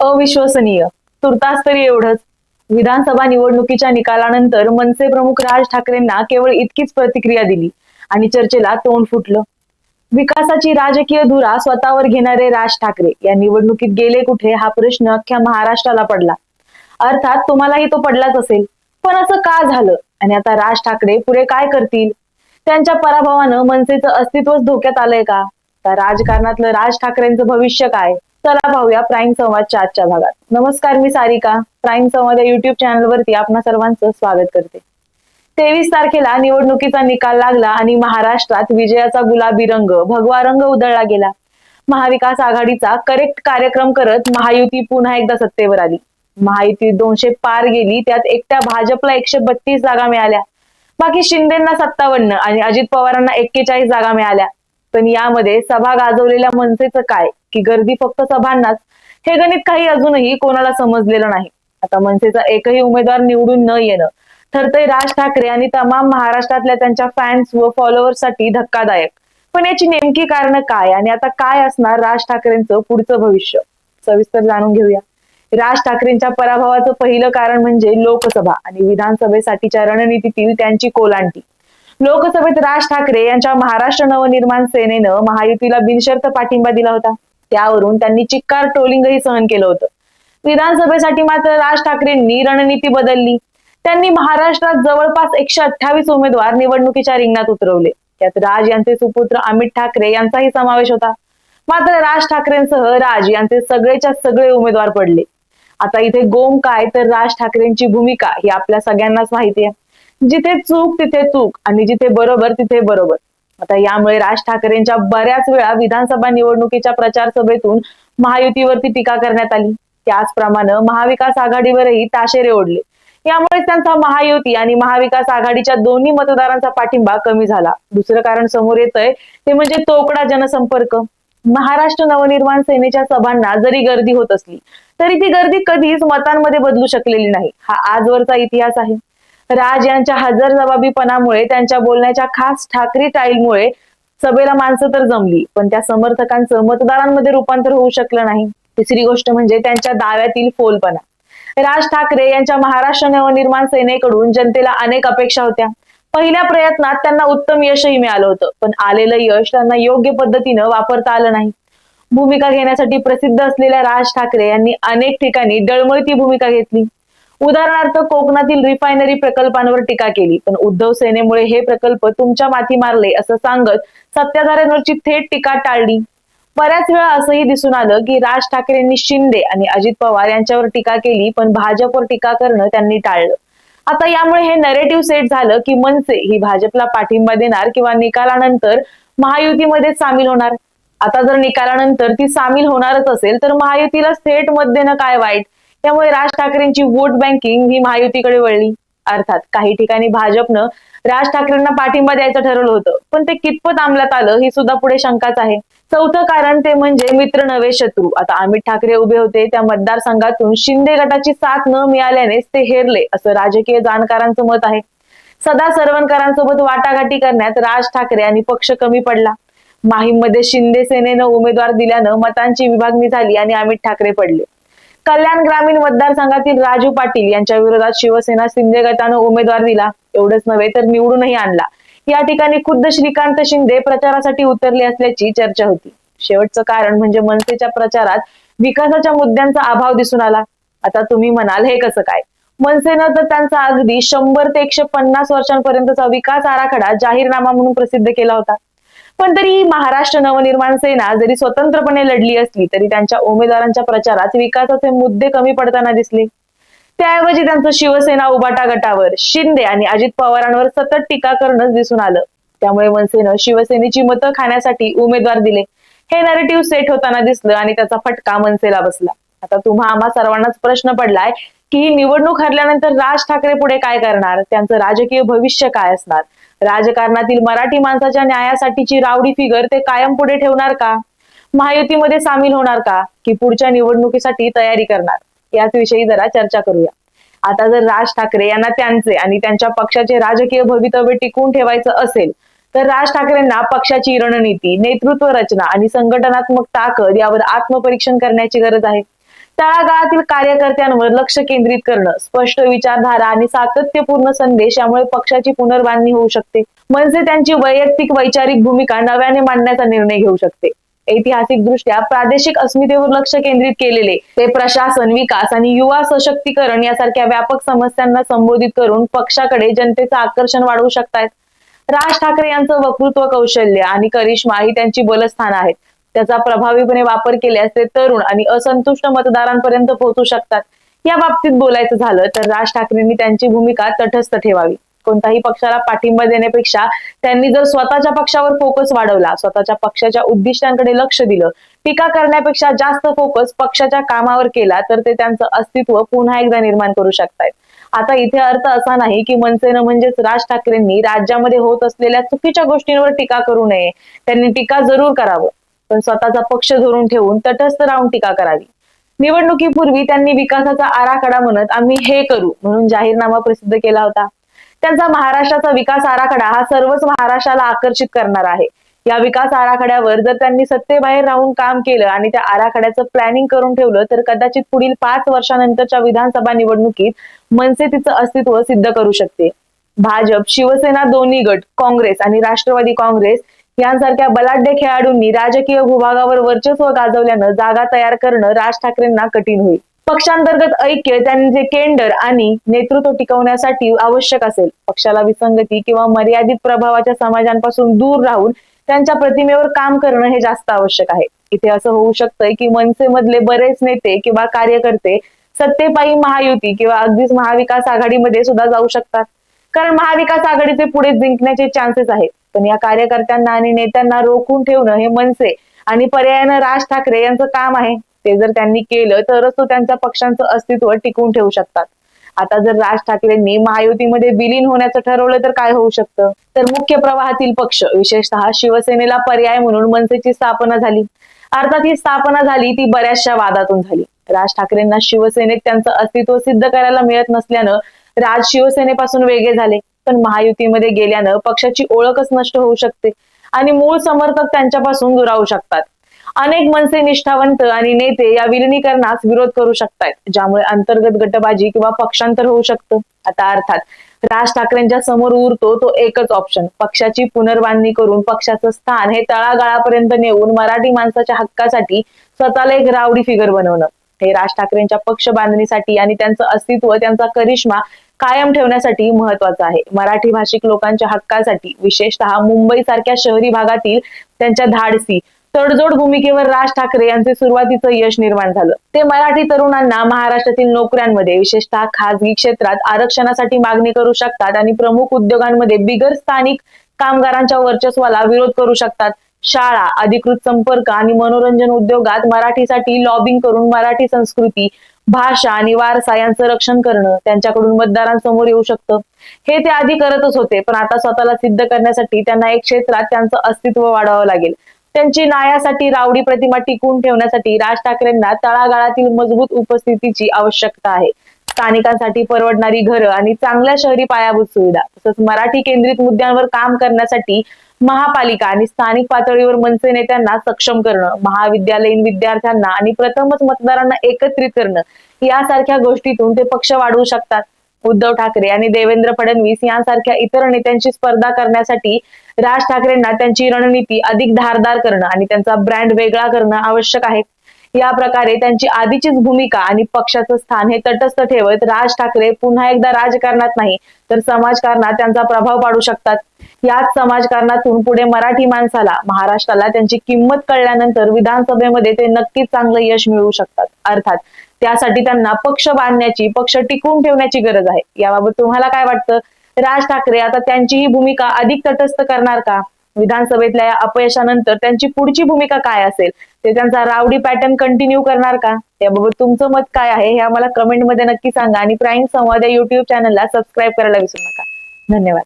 अविश्वसनीय. तुर्तास तरी एवढंच. विधानसभा निवडणुकीच्या निकालानंतर मनसे प्रमुख राज ठाकरेंना केवळ इतकीच प्रतिक्रिया दिली आणि चर्चेला तोंड फुटलं. विकासाची राजकीय धुरा स्वतःवर घेणारे राज ठाकरे या निवडणुकीत गेले कुठे हा प्रश्न अख्ख्या महाराष्ट्राला पडला. अर्थात तुम्हालाही तो पडलाच असेल. पण असं का झालं? आणि आता राज ठाकरे पुढे काय करतील? त्यांच्या पराभवानं मनसेचं अस्तित्वच धोक्यात आलंय का? तर राजकारणातलं राज ठाकरेंचं भविष्य काय? चला पाहूया प्राईम संवादच्या आजच्या भागात. नमस्कार मी सारिका. प्राईम संवाद या युट्यूब चॅनलवरती आपणा सर्वांचं स्वागत करते. तेवीस तारखेला निवडणुकीचा निकाल लागला आणि महाराष्ट्रात विजयाचा गुलाबी रंग भगवा रंग उधळला गेला. महाविकास आघाडीचा करेक्ट कार्यक्रम करत महायुती पुन्हा एकदा सत्तेवर आली. महायुती दोनशे पार गेली त्यात एकट्या भाजपला एकशे बत्तीस जागा मिळाल्या. बाकी शिंदेना सत्तावन्न आणि अजित पवारांना एक्केचाळीस जागा मिळाल्या. पण यामध्ये सभा गाजवलेल्या मनसेचं काय? की गर्दी फक्त सभांनाच? हे गणित काही अजूनही कोणाला समजलेलं नाही. आता मनसेचा एकही उमेदवार निवडून न येणं ठरतंय राज ठाकरे आणि तमाम महाराष्ट्रातल्या त्यांच्या फॅन्स व फॉलोअर्ससाठी धक्कादायक. पण याची नेमकी कारण काय? आणि आता काय असणार राज ठाकरेंचं पुढचं भविष्य? सविस्तर जाणून घेऊया. राज ठाकरेंच्या पराभवाचं पहिलं कारण म्हणजे लोकसभा आणि विधानसभेसाठीच्या रणनीतीतील त्यांची कोलांटी. लोकसभेत राज ठाकरे यांच्या महाराष्ट्र नवनिर्माण सेनेनं महायुतीला बिनशर्त पाठिंबा दिला होता. त्यावरून त्यांनी चिक्कार ट्रोलिंगही सहन केलं होतं. विधानसभेसाठी मात्र राज ठाकरेंनी रणनीती बदलली. त्यांनी महाराष्ट्रात जवळपास एकशे अठ्ठावीस उमेदवार निवडणुकीच्या रिंगणात उतरवले. त्यात राज यांचे सुपुत्र अमित ठाकरे यांचाही समावेश होता. मात्र राज ठाकरेंसह राज यांचे सगळेच्या सगळे उमेदवार पडले. आता इथे गोम काय तर राज ठाकरेंची भूमिका ही आपल्या सगळ्यांनाच माहिती आहे. जिथे चूक तिथे चूक आणि जिथे बरोबर तिथे बरोबर. आता यामुळे राज ठाकरेंच्या बऱ्याच वेळा विधानसभा निवडणुकीच्या प्रचार सभेतून महायुतीवरती टीका करण्यात आली. त्याचप्रमाणे महाविकास आघाडीवरही ताशेरे ओढले. यामुळे त्यांचा महायुती आणि महाविकास आघाडीच्या दोन्ही मतदारांचा पाठिंबा कमी झाला. दुसरं कारण समोर येतंय ते म्हणजे तोकडा जनसंपर्क. महाराष्ट्र नवनिर्माण सेनेच्या सभांना जरी गर्दी होत असली तरी ती गर्दी कधीच मतांमध्ये बदलू शकलेली नाही. हा आजवरचा इतिहास आहे. राज यांच्या हजर जबाबीपणामुळे त्यांच्या बोलण्याच्या खास ठाकरी टाईलमुळे सभेला माणसं तर जमली पण त्या समर्थकांचं मतदारांमध्ये रूपांतर होऊ शकलं नाही. तिसरी गोष्ट म्हणजे त्यांच्या दाव्यातील फोलपणा. राज ठाकरे यांच्या महाराष्ट्र नवनिर्माण सेनेकडून जनतेला अनेक अपेक्षा होत्या. पहिल्या प्रयत्नात त्यांना उत्तम यशही मिळालं होतं पण आलेलं यश त्यांना योग्य पद्धतीनं वापरता आलं नाही. भूमिका घेण्यासाठी प्रसिद्ध असलेल्या राज ठाकरे यांनी अनेक ठिकाणी डळमळती भूमिका घेतली. उदाहरणार्थ कोकणातील रिफायनरी प्रकल्पांवर टीका केली. पण उद्धव सेनेमुळे हे प्रकल्प तुमच्या माथी मारले असं सांगत सत्ताधाऱ्यांवरची थेट टीका टाळली. बऱ्याच वेळा असंही दिसून आलं की राज ठाकरेंनी शिंदे आणि अजित पवार यांच्यावर टीका केली पण भाजपवर टीका करणं त्यांनी टाळलं. आता यामुळे हे नरेटिव्ह सेट झालं की मनसे ही भाजपला पाठिंबा देणार किंवा निकालानंतर महायुतीमध्ये सामील होणार? आता जर निकालानंतर ती सामील होणारच असेल तर महायुतीला थेट मत देणं काय वाईट? त्यामुळे राज ठाकरेंची वोट बँकिंग ही महायुतीकडे वळली. अर्थात काही ठिकाणी भाजपनं राज ठाकरेंना पाठिंबा द्यायचं ठरवलं होतं. पण ते कितपत अंमलात आलं ही सुद्धा पुढे शंकाच आहे. चौथं कारण ते म्हणजे मित्र नवे शत्रू. आता अमित ठाकरे उभे होते त्या मतदारसंघातून शिंदे गटाची साथ न मिळाल्यानेच ते हेरले असं राजकीय जाणकारांचं मत आहे. सदा सर्वणकरांसोबत वाटाघाटी करण्यात राज ठाकरे आणि पक्ष कमी पडला. माहीममध्ये शिंदे सेनेनं उमेदवार दिल्यानं मतांची विभागणी झाली आणि अमित ठाकरे पडले. कल्याण ग्रामीण मतदारसंघातील राजू पाटील यांच्या विरोधात शिवसेना शिंदे गटानं उमेदवार दिला. एवढंच नव्हे तर निवडूनही आणला. या ठिकाणी खुद्द श्रीकांत शिंदे प्रचारासाठी उतरले असल्याची चर्चा होती. शेवटचं कारण म्हणजे मनसेच्या प्रचारात विकासाच्या मुद्द्यांचा अभाव दिसून आला. आता तुम्ही म्हणाल हे कसं काय? मनसेनं तर त्यांचा अगदी शंभर ते एकशे पन्नास वर्षांपर्यंतचा विकास आराखडा जाहीरनामा म्हणून प्रसिद्ध केला होता. पण तरी महाराष्ट्र नवनिर्माण सेना जरी स्वतंत्रपणे लढली असली तरी त्यांच्या उमेदवारांच्या प्रचारात विकासाचे मुद्दे कमी पडताना दिसले. त्याऐवजी त्यांचं शिवसेना उबाटा गटावर शिंदे आणि अजित पवारांवर सतत टीका करणंच दिसून आलं. त्यामुळे मनसेनं शिवसेनेची मतं खाण्यासाठी उमेदवार दिले. हे नरेटिव्ह सेट होताना दिसलं आणि त्याचा फटका मनसेला बसला. आता तुम्हा आम्हा सर्वांनाच प्रश्न पडलाय की निवडणूक हरल्यानंतर राज ठाकरे पुढे काय करणार? त्यांचं राजकीय भविष्य काय असणार? राजकारणातील मराठी माणसाच्या न्यायासाठीची रावडी फिगर ते कायम पुढे ठेवणार का? महायुतीमध्ये सामील होणार का? की पुढच्या निवडणुकीसाठी तयारी करणार? याच विषयी जरा चर्चा करूया. आता जर राज ठाकरे यांना त्यांचे आणि त्यांच्या पक्षाचे राजकीय भवितव्य टिकवून ठेवायचं असेल तर राज ठाकरेंना पक्षाची रणनीती नेतृत्व रचना आणि संघटनात्मक ताकद यावर आत्मपरीक्षण करण्याची गरज आहे. तळागाळातील कार्यकर्त्यांवर लक्ष केंद्रित करणं स्पष्ट विचारधारा आणि सातत्यपूर्ण संदेश यामुळे पक्षाची पुनर्बांधणी होऊ शकते. म्हणजे त्यांची वैयक्तिक वैचारिक भूमिका नव्याने मांडण्याचा निर्णय घेऊ शकते. ऐतिहासिक दृष्ट्या प्रादेशिक अस्मितेवर लक्ष केंद्रित केलेले ते प्रशासन विकास आणि युवा सशक्तीकरण यासारख्या व्यापक समस्यांना संबोधित करून पक्षाकडे जनतेचं आकर्षण वाढवू शकतात राज ठाकरे यांचं वक्तृत्व कौशल्य आणि करिश्मा ही त्यांची बलस्थान आहेत. त्याचा प्रभावीपणे वापर केल्यास ते तरुण आणि असंतुष्ट मतदारांपर्यंत पोहोचू शकतात. या बाबतीत बोलायचं झालं तर राज ठाकरेंनी त्यांची भूमिका तटस्थ ठेवावी. कोणत्याही पक्षाला पाठिंबा देण्यापेक्षा त्यांनी जर स्वतःच्या पक्षावर फोकस वाढवला स्वतःच्या पक्षाच्या उद्दिष्टांकडे लक्ष दिलं टीका करण्यापेक्षा जास्त फोकस पक्षाच्या कामावर केला तर ते त्यांचं अस्तित्व पुन्हा एकदा निर्माण करू शकतात आता इथे अर्थ असा नाही की मनसेनं म्हणजेच राज ठाकरेंनी राज्यामध्ये होत असलेल्या चुकीच्या गोष्टींवर टीका करू नये. त्यांनी टीका जरूर करावं. पण स्वतःचा पक्ष धरून ठेवून तटस्थ राहून टीका करावी. निवडणुकीपूर्वी त्यांनी विकासाचा आराखडा म्हणत आम्ही हे करू म्हणून जाहीरनामा प्रसिद्ध केला होता. त्यांचा महाराष्ट्राचा विकास आराखडा हा सर्वच महाराष्ट्राला आकर्षित करणार आहे. या विकास आराखड्यावर जर त्यांनी सत्तेबाहेर राहून काम केलं आणि त्या आराखड्याचं प्लॅनिंग करून ठेवलं तर कदाचित पुढील पाच वर्षानंतरच्या विधानसभा निवडणुकीत मनसे तिचं अस्तित्व सिद्ध करू शकते. भाजप शिवसेना दोन्ही गट काँग्रेस आणि राष्ट्रवादी काँग्रेस यांसारख्या बलाढ्य खेळाडूंनी राजकीय भूभागावर वर्चस्व गाजवल्यानं जागा तयार करणं राज ठाकरेंना कठीण होईल. पक्षांतर्गत ऐक्य त्यांचे केंडर आणि नेतृत्व टिकवण्यासाठी आवश्यक असेल. पक्षाला विसंगती किंवा मर्यादित प्रभावाच्या समाजांपासून दूर राहून त्यांच्या प्रतिमेवर काम करणं हे जास्त आवश्यक आहे. इथे असं होऊ शकतंय की मनसेमधले बरेच नेते किंवा कार्यकर्ते सत्तेपायी महायुती किंवा अगदीच महाविकास आघाडीमध्ये सुद्धा जाऊ शकतात. कारण महाविकास आघाडीचे पुढे जिंकण्याचे चान्सेस आहेत. पण या कार्यकर्त्यांना आणि नेत्यांना रोखून ठेवणं हे मनसे आणि पर्यायानं राज ठाकरे यांचं काम आहे. ते जर त्यांनी केलं तरच तो त्यांच्या पक्षांचं अस्तित्व टिकवून ठेवू शकतात. आता जर राज ठाकरेंनी महायुतीमध्ये विलीन होण्याचं ठरवलं तर काय होऊ शकतं? तर मुख्य प्रवाहातील पक्ष विशेषतः शिवसेनेला पर्याय म्हणून मनसेची स्थापना झाली. अर्थात ही स्थापना झाली ती बऱ्याचशा वादातून झाली. राज ठाकरेंना शिवसेनेत त्यांचं अस्तित्व सिद्ध करायला मिळत नसल्यानं राज शिवसेनेपासून वेगळे झाले. पण महायुतीमध्ये गेल्यानं पक्षाची ओळखच नष्ट होऊ शकते आणि मूळ समर्थक त्यांच्यापासून दुरावू शकतात. अनेक मनसे निष्ठावंत आणि नेते या विलिनीकरणास विरोध करू शकतात ज्यामुळे अंतर्गत गटबाजी किंवा पक्षांतर होऊ शकतं. आता अर्थात राज ठाकरेंच्या समोर उरतो तो एकच ऑप्शन पक्षाची पुनर्बांधणी करून पक्षाचं स्थान हे तळागाळापर्यंत नेऊन मराठी माणसाच्या हक्कासाठी स्वतःला एक रावडी फिगर बनवणं. हे राज ठाकरेंच्या पक्ष बांधणीसाठी आणि त्यांचं अस्तित्व त्यांचा करिश्मा कायम ठेवण्यासाठी महत्वाचं आहे. मराठी भाषिक लोकांच्या हक्कासाठी विशेषतः मुंबई सारख्या शहरी भागातील त्यांच्या धाडसी तडजोड भूमिकेवर राज ठाकरे यांचे सुरुवातीचं यश निर्माण झालं. ते मराठी तरुणांना महाराष्ट्रातील नोकऱ्यांमध्ये विशेषतः खासगी क्षेत्रात आरक्षणासाठी मागणी करू शकतात आणि प्रमुख उद्योगांमध्ये बिगर स्थानिक कामगारांच्या वर्चस्वाला विरोध करू शकतात. शाळा अधिकृत संपर्क आणि मनोरंजन उद्योगात मराठीसाठी लॉबिंग करून मराठी संस्कृती भाषा आणि वारसा यांचं रक्षण करणं त्यांच्याकडून मतदारांसमोर येऊ शकतं. हे ते आधी करतच होते पण आता स्वतःला सिद्ध करण्यासाठी त्यांना एक क्षेत्रात त्यांचं अस्तित्व वाढवावं लागेल. त्यांची न्यायासाठी रावडी प्रतिमा टिकवून ठेवण्यासाठी राज ठाकरेंना तळागाळातील मजबूत उपस्थितीची आवश्यकता आहे. स्थानिकांसाठी परवडणारी घरं आणि चांगल्या शहरी पायाभूत सुविधा तसंच मराठी केंद्रित मुद्द्यांवर काम करण्यासाठी महापालिका आणि स्थानिक पातळीवर मनसे नेत्यांना सक्षम करणं महाविद्यालयीन विद्यार्थ्यांना आणि प्रथमच मतदारांना एकत्रित करणं यासारख्या गोष्टीतून ते पक्ष वाढवू शकतात. उद्धव ठाकरे आणि देवेंद्र फडणवीस यांसारख्या इतर नेत्यांची स्पर्धा करण्यासाठी राज ठाकरेंना त्यांची रणनीती अधिक धारदार करणं आणि त्यांचा ब्रँड वेगळा करणं आवश्यक आहे. या प्रकारे त्यांची आधीचीच भूमिका आणि पक्षाचं स्थान हे तटस्थ ठेवत राज ठाकरे पुन्हा एकदा राजकारणात नाही तर समाजकारणात त्यांचा प्रभाव पाडू शकतात. याच समाजकारणातून पुढे मराठी माणसाला महाराष्ट्राला त्यांची किंमत कळल्यानंतर विधानसभेमध्ये ते नक्कीच चांगलं यश मिळवू शकतात. अर्थात त्यासाठी त्यांना पक्ष बांधण्याची पक्ष टिकवून ठेवण्याची गरज आहे. याबाबत तुम्हाला काय वाटतं? राज ठाकरे आता त्यांची ही भूमिका अधिक तटस्थ करणार का? विधानसभेतल्या या अपयशानंतर त्यांची पुढची भूमिका काय असेल? ते त्यांचा रावडी पॅटर्न कंटिन्यू करणार का? याबाबत तुमचं मत काय आहे हे आम्हाला कमेंटमध्ये नक्की सांगा आणि प्राईम संवाद या युट्यूब चॅनलला सबस्क्राईब करायला विसरू नका. धन्यवाद.